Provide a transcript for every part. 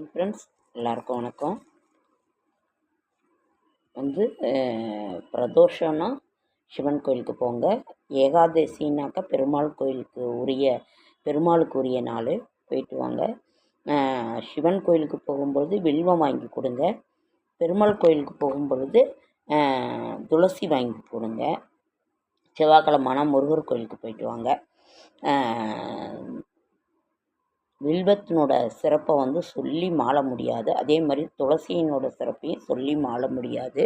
Morning friends எல்லாருக்கும் வணக்கம். வந்து பிரதோஷம்னா சிவன் கோயிலுக்கு போங்க. ஏகாதசினாக்கா பெருமாள் கோயிலுக்கு உரிய பெருமாளுக்கு உரிய நாள் போயிட்டு வாங்க. சிவன் கோயிலுக்கு போகும்பொழுது வில்வம் வாங்கி கொடுங்க. பெருமாள் கோயிலுக்கு போகும்பொழுது துளசி வாங்கி கொடுங்க. செவ்வாய்க்கிழமான முருகர் கோயிலுக்கு போயிட்டு வாங்க. வில்வத்தினோட சிறப்பை வந்து சொல்லி மாள முடியாது. அதே மாதிரி துளசியினோட சிறப்பையும் சொல்லி மாள முடியாது.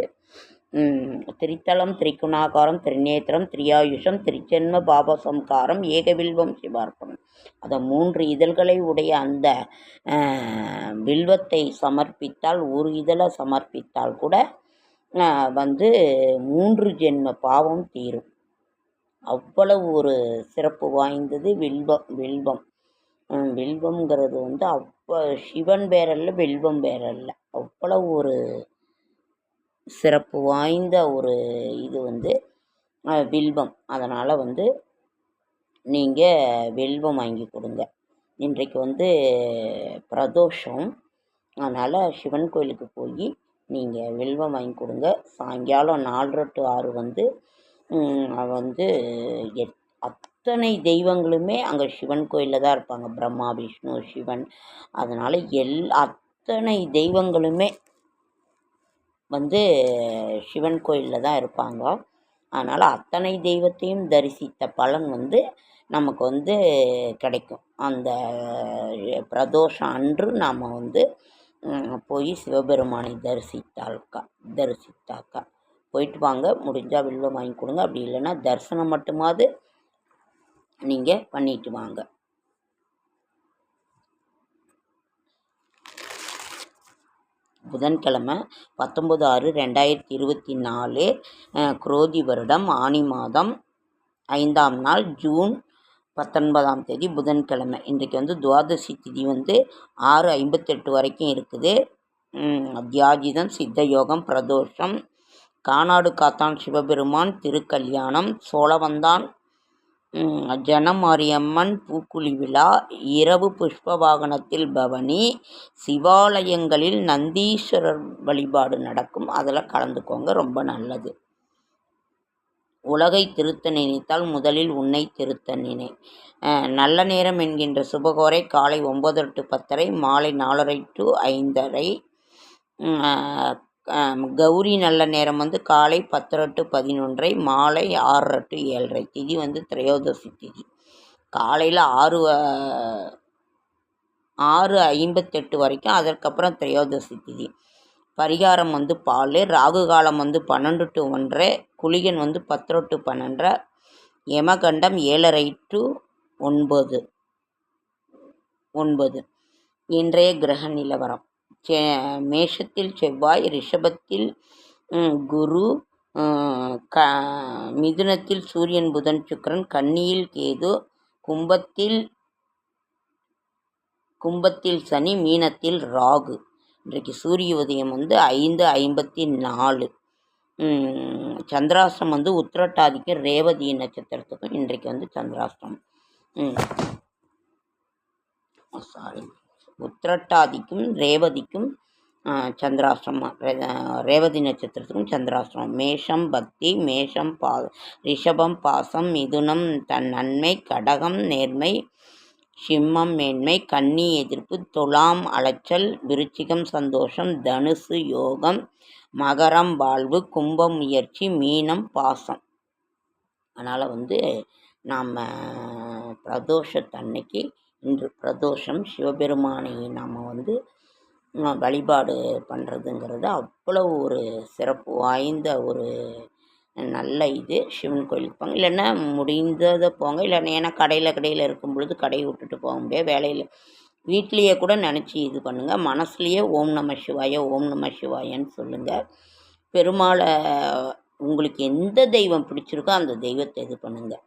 திரித்தலம் திரிகுணாகாரம் திரிநேத்திரம் திரியாயுஷம் திரிச்சென்ம பாபசம்காரம் ஏகவில்வம் சிவார்ப்பணம். அந்த மூன்று இதழ்களை உடைய அந்த வில்வத்தை சமர்ப்பித்தால் ஒரு இதழை சமர்ப்பித்தால் கூட வந்து மூன்று ஜென்ம பாவம் தீரும். அவ்வளவு ஒரு சிறப்பு வாய்ந்தது வில்வம் வில்வம். வில்வம்ங்கிறது வந்து அப்போ சிவன் பேரல்ல வில்வம் பேரல்ல. அவ்வளவு ஒரு சிறப்பு வாய்ந்த ஒரு இது வந்து வில்வம். அதனால் வந்து நீங்கள் வில்வம் வாங்கி கொடுங்க. இன்றைக்கு வந்து பிரதோஷம். அதனால் சிவன் கோயிலுக்கு போய் நீங்கள் வில்வம் வாங்கி கொடுங்க. சாயங்காலம் நாலரை டு ஆறு வந்து வந்து வந்து எத் அத்தனை தெய்வங்களுமே அங்கே சிவன் கோயிலில் தான் இருப்பாங்க. பிரம்மா விஷ்ணு சிவன். அதனால் எல் அத்தனை தெய்வங்களுமே வந்து சிவன் கோயிலில் தான் இருப்பாங்க. அதனால் அத்தனை தெய்வத்தையும் தரிசித்த பலன் வந்து நமக்கு வந்து கிடைக்கும். அந்த பிரதோஷம் அன்று நாம் வந்து போய் சிவபெருமானை தரிசித்தால்க்கா தரிசித்தாக்கா. போயிட்டு வாங்க முடிஞ்சால் வெளில வாங்கி கொடுங்க. அப்படி இல்லைன்னா தரிசனம் மட்டுமாவது நீங்கள் பண்ணிட்டு வாங்க. புதன்கிழமை பத்தொம்பது ஆறு ரெண்டாயிரத்தி இருபத்தி நாலு குரோதி வருடம் ஆனி மாதம் ஐந்தாம் நாள் ஜூன் பத்தொன்பதாம் தேதி புதன்கிழமை. இன்றைக்கு வந்து துவாதசி திதி வந்து ஆறு ஐம்பத்தெட்டு வரைக்கும் இருக்குது. தியாஜிதம் சித்த யோகம் பிரதோஷம் கானாடு காத்தான் சிவபெருமான் திருக்கல்யாணம் சோழவந்தான் ஜனமாரியம்மன் பூக்குழி விழா இரவு புஷ்ப வாகனத்தில் பவனி சிவாலயங்களில் நந்தீஸ்வரர் வழிபாடு நடக்கும். அதில் கலந்துக்கோங்க ரொம்ப நல்லது. உலகை திருத்த நினைத்தால் முதலில் உன்னை திருத்த நினை. நல்ல நேரம் என்கின்ற சுபகோரை காலை ஒம்பது டு பத்தரை மாலை நாலரை டு ஐந்தரை. கௌரி நல்ல நேரம் வந்து காலை பத்தரை டு பதினொன்றரை மாலை ஆறரை டு ஏழரை. திதி வந்து திரையோதசி திதி. காலையில் ஆறு ஆறு ஐம்பத்தெட்டு வரைக்கும் அதற்கப்புறம் திரையோதசி திதி. பரிகாரம் வந்து பால் ராகு காலம் வந்து பன்னெண்டு டு ஒன்றரை குளிகன் வந்து பத்தரை டு பன்னெண்டரை யமகண்டம் ஏழரை டு ஒன்பது. ஒன்பது. இன்றைய கிரக நிலவரம். செ மேஷத்தில் செவ்வாய் ரிஷபத்தில் குரு க மிதுனத்தில் சூரியன் புதன் சுக்கிரன் கன்னியில் கேது கும்பத்தில் கும்பத்தில் சனி மீனத்தில் ராகு. இன்றைக்கு சூரிய உதயம் வந்து ஐந்து ஐம்பத்தி நாலு சந்திராஷ்டம் வந்து உத்திரட்டாதிக்கும் ரேவதி நட்சத்திரத்துக்கும் இன்றைக்கு வந்து சந்திராஷ்டம். சாரி உத்திரட்டாதிக்கும் ரேவதிக்கும் சந்திராசிரமம் ரே- ரேவதி நட்சத்திரத்துக்கும் சந்திராசிரமம் மேஷம் பக்தி மேஷம் பா ரிஷபம் பாசம் மிதுனம் தன் நன்மை கடகம் நேர்மை சிம்மம் மேன்மை கன்னி எதிர்ப்பு துலாம் அலைச்சல் விருச்சிகம் சந்தோஷம் தனுசு யோகம் மகரம் வாழ்வு கும்பம் முயற்சி மீனம் பாசம். அதனால் வந்து நாம் பிரதோஷத்தன்னைக்கு இன்று பிரதோஷம் சிவபெருமானை நாம் வந்து வழிபாடு பண்ணுறதுங்கிறது அவ்வளோ ஒரு சிறப்பு வாய்ந்த ஒரு நல்ல இது. சிவன் கோயிலுக்கு போங்க. இல்லைன்னா முடிந்ததை போங்க. இல்லைன்னா ஏன்னா கடையில் கடையில் இருக்கும் பொழுது கடையை விட்டுட்டு போக முடியாது. வேலையில் வீட்லேயே கூட நினச்சி இது பண்ணுங்கள் மனசுலேயே ஓம் நம சிவாய ஓம் நம சிவாயன்னு சொல்லுங்கள் பெருமாளை உங்களுக்கு எந்த தெய்வம் பிடிச்சிருக்கோ அந்த தெய்வத்தை இது பண்ணுங்கள்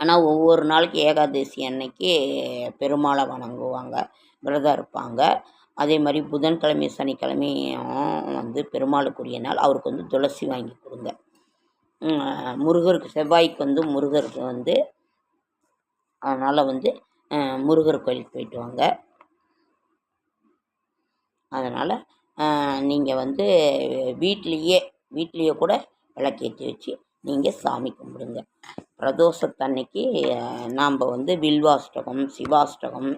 ஆனால் ஒவ்வொரு நாளைக்கு ஏகாதசி அன்னைக்கு பெருமாளை வணங்குவாங்க விரதம் இருப்பாங்க. அதே மாதிரி புதன்கிழமை சனிக்கிழமையும் வந்து பெருமாளுக்குரிய நாள். அவருக்கு வந்து துளசி வாங்கி கொடுங்க. முருகருக்கு செவ்வாய்க்கு வந்து முருகருக்கு வந்து அதனால் வந்து முருகர் கோயிலுக்கு போயிட்டு வாங்க. அதனால் நீங்கள் வந்து வீட்லேயே வீட்லேயே கூட விளக்கேற்றி வச்சு நீங்கள் சாமி கும்பிடுங்க. பிரதோஷத்தன்னைக்கு நாம் வந்து வில்வாஷ்டகம் சிவாஷ்டகம்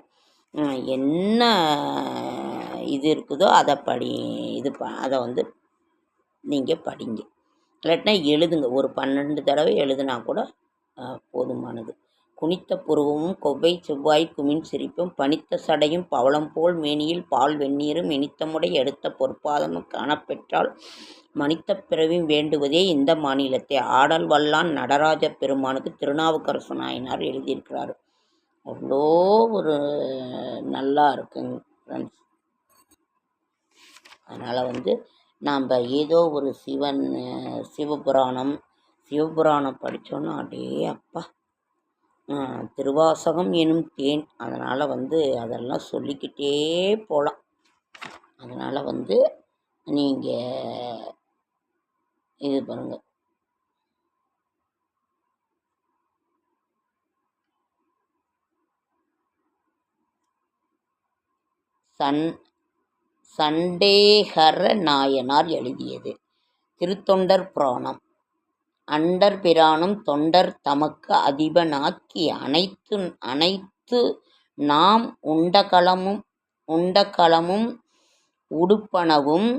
என்ன இது இருக்குதோ அதை படி இது ப அதை வந்து நீங்கள் படிங்க. இல்லாட்டினா எழுதுங்க. ஒரு பன்னெண்டு தடவை எழுதுனா கூட போதுமானது. குனித்த புருவமும் கொவ்வை செவ்வாய் குமின் சிரிப்பும் பனித்த சடையும் பவளம் போல் மேனியில் பால் வெந்நீரும் இனித்தமுடை எடுத்த பொற்பாதமும் காணப்பெற்றால் மனித்த பிறவியும் வேண்டுவதே இந்த மாநிலத்தை. ஆடல் வல்லான் நடராஜ பெருமானுக்கு திருநாவுக்கரசு நாயனார் எழுதியிருக்கிறார். அவ்வளோ ஒரு நல்லா இருக்குங்க ஃப்ரெண்ட்ஸ் அதனால் வந்து நாம் ஏதோ ஒரு சிவன் சிவபுராணம் சிவபுராணம் படித்தோன்னா அடே அப்பா திருவாசகம் எனும் தேன். அதனால் வந்து அதெல்லாம் சொல்லிக்கிட்டே போகலாம் அதனால் வந்து நீங்கள் இது பாருங்கள் சன் சண்டேகர நாயனார் எழுதியது. திருத்தொண்டர் புராணம். அண்டர் பிரானும் தொண்டர் தமக்கு அதிபனாக்கி அனைத்து அனைத்து நாம் உண்டகளமும் உண்டகளமும் உடுப்பனவும்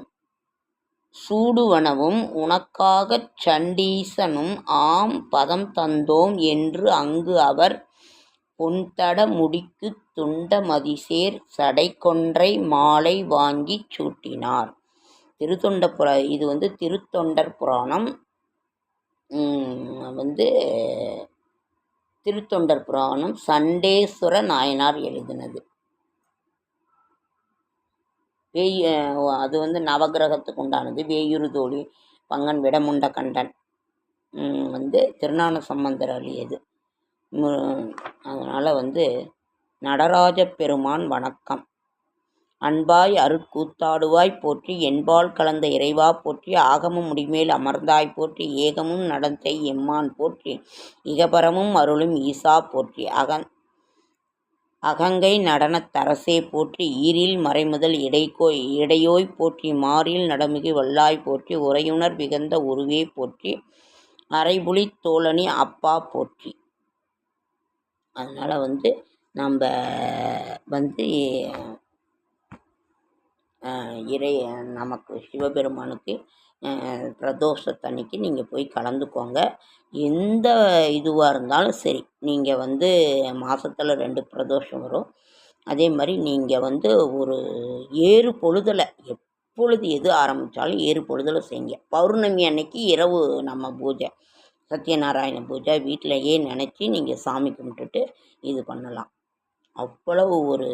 சூடுவனவும் உனக்காகச் சண்டீசனும் ஆம் பதம் தந்தோம் என்று அங்கு அவர் பொன்தட முடிக்குத் துண்ட மதிசேர் சடைக்கொன்றை மாலை வாங்கிச் சூட்டினார். திருத்தொண்டபுர இது வந்து திருத்தொண்டர் புராணம் வந்து திருத்தொண்டர் புராணம் சண்டேஸ்வர நாயனார் எழுதினது. வேய் அது வந்து நவகிரகத்துக்கு உண்டானது. வேயுறு தோழி பங்கன் விடமுண்ட கண்டன். வந்து திருநான சம்பந்தர் அழியது அதனால் வந்து நடராஜ பெருமான் வணக்கம். அன்பாய் அருட்கூத்தாடுவாய் போற்றி என்பால் கலந்த இறைவா போற்றி ஆகமும் முடிமேல் அமர்ந்தாய் போற்றி ஏகமும் நடந்தை எம்மான் போற்றி இகபரமும் அருளும் ஈசா போற்றி அகன் அகங்கை நடனத் தரசே போற்றி ஈரில் மறைமுதல் இடைக்கோய் இடையோய் போற்றி மாறில் நடமிகு வல்லாய் போற்றி உரையுணர் மிகுந்த உருவே போற்றி அரைபுலித் தோழனி அப்பா போற்றி. அதனால் வந்து நம்ம வந்து இறை நமக்கு சிவபெருமானுக்கு பிரதோஷத்தன்னைக்கு நீங்கள் போய் கலந்துக்கோங்க. எந்த இதுவாக இருந்தாலும் சரி நீங்கள் வந்து மாதத்துல ரெண்டு பிரதோஷம் வரும். அதே மாதிரி நீங்கள் வந்து ஒரு ஏறு பொழுதில் எப்பொழுது எது ஆரம்பித்தாலும் ஏறு பொழுதில் செய்யுங்க. பௌர்ணமி அன்னைக்கு இரவு நம்ம பூஜை சத்யநாராயண பூஜை வீட்டிலையே நினச்சி நீங்கள் சாமி கும்பிட்டுட்டு இது பண்ணலாம். அவ்வளவு ஒரு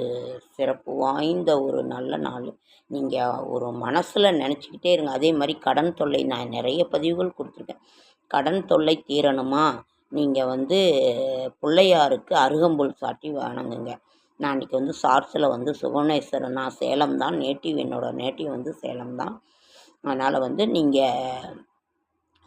சிறப்பு வாய்ந்த ஒரு நல்ல நாள். நீங்கள் ஒரு மனசில் நினச்சிக்கிட்டே இருங்க. அதே மாதிரி கடன் தொல்லை நான் நிறைய பதிவுகள் கொடுத்துருக்கேன். கடன் தொல்லை தீரணுமா? நீங்கள் வந்து பிள்ளையாருக்கு அருகம்புல் சாட்டி வணங்குங்க. நான் இன்றைக்கி வந்து சார்ஸில் வந்து சுகுணேஸ்வரன் நான் சேலம் தான். நேட்டிவ் என்னோடய நேட்டிவ் வந்து சேலம் தான். அதனால் வந்து நீங்கள்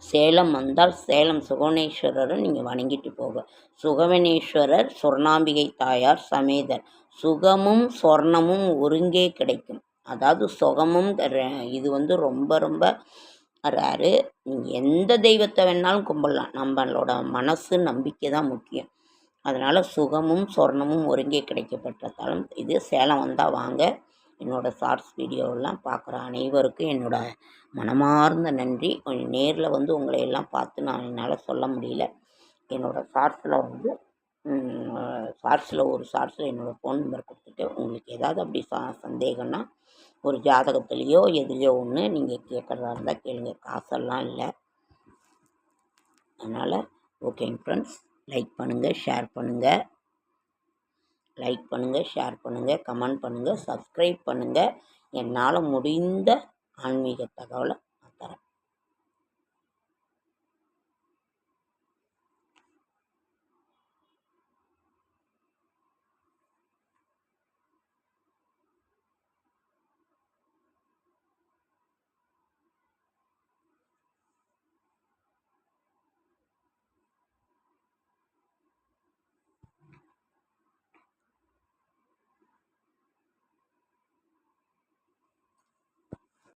சேலம் வந்தால் சேலம் சுகவனேஸ்வரரை நீங்கள் வணங்கிட்டு போக. சுகவனேஸ்வரர் சொர்ணாம்பிகை தாயார் சமேதர். சுகமும் சொர்ணமும் ஒருங்கே கிடைக்கும். அதாவது சுகமும் இது வந்து ரொம்ப ரொம்ப ரேரு நீங்கள் எந்த தெய்வத்தை வேணாலும் கும்பிடலாம். நம்மளோட மனசு நம்பிக்கை தான் முக்கியம். அதனால் சுகமும் சொர்ணமும் ஒருங்கே கிடைக்கப்பட்டதாலும் இது சேலம் வந்தால் வாங்க. என்னோடய ஷார்ட்ஸ் வீடியோவெல்லாம் பார்க்குற அனைவருக்கும் என்னோடய மனமார்ந்த நன்றி. கொஞ்சம் நேரில் வந்து உங்களை எல்லாம் பார்த்து நான் என்னால் சொல்ல முடியல. என்னோடய ஷார்ட்ஸில் வந்து ஷார்ட்ஸில் ஒரு ஷார்ட்ஸில் என்னோடய ஃபோன் நம்பர் கொடுத்துட்டு உங்களுக்கு ஏதாவது அப்படி ச சந்தேகம்னா ஒரு ஜாதகத்துலேயோ எதுலேயோ ஒன்று நீங்கள் கேட்குறதா இருந்தால் கேளுங்க. காசெல்லாம் இல்லை. அதனால் ஓகேங்க ஃப்ரெண்ட்ஸ் லைக் பண்ணுங்கள் ஷேர் பண்ணுங்கள் லைக் பண்ணுங்கள் ஷேர் பண்ணுங்கள் கமெண்ட் பண்ணுங்கள் சப்ஸ்கிரைப் பண்ணுங்கள் என்னால் முடிந்த ஆன்மீக தகவலை